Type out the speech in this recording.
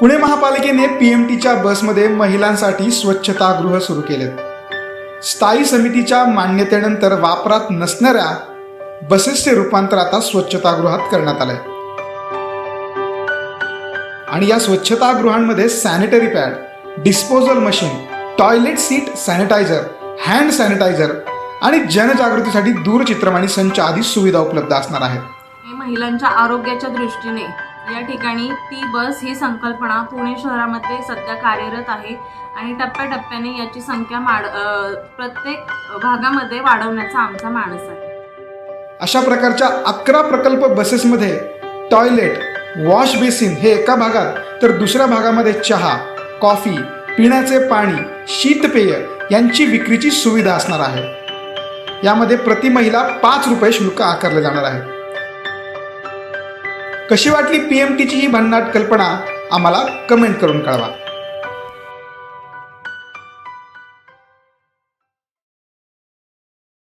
पुणे महापालिकेने P M टीच्या बसमध्ये महिलांसाठी स्वच्छतागृह सुरू केलेत. स्थायी समितीच्या मान्यतेनंतर वापरात नसणाऱ्या बसेसचे रूपांतर आता स्वच्छतागृहात करण्यात आलंय. आणि या स्वच्छतागृहांमध्ये sanitary pad disposal machine toilet seat sanitiser hand sanitiser आणि जनजागृतीसाठी दूरचित्रवाणी संच आदी सुविधा उपलब्ध असणार आहेत. महिलांच्या आरोग्याच्या दृष्टीने या ठिकाणी ती बस ही संकल्पना पुणे शहरामध्ये सध्या कार्यरत आहे आणि टप्प्याटप्प्याने याची संख्या माड प्रत्येक भागामध्ये वाढवण्याचा आमचा मानस आहे. अशा प्रकारच्या अकरा प्रकल्प बसेसमध्ये टॉयलेट वॉश बेसिन हे एका भागात तर दुसऱ्या भागामध्ये चहा कॉफी पिण्याचे पाणी शीतपेय यांची विक्रीची सुविधा असणार आहे. यामध्ये प्रति महिला पाच रुपये शुल्क आकारले जाणार आहे. कशी वाटली पी एम टीची ही भन्नाट कल्पना? आम्हाला कमेंट करून कळवा.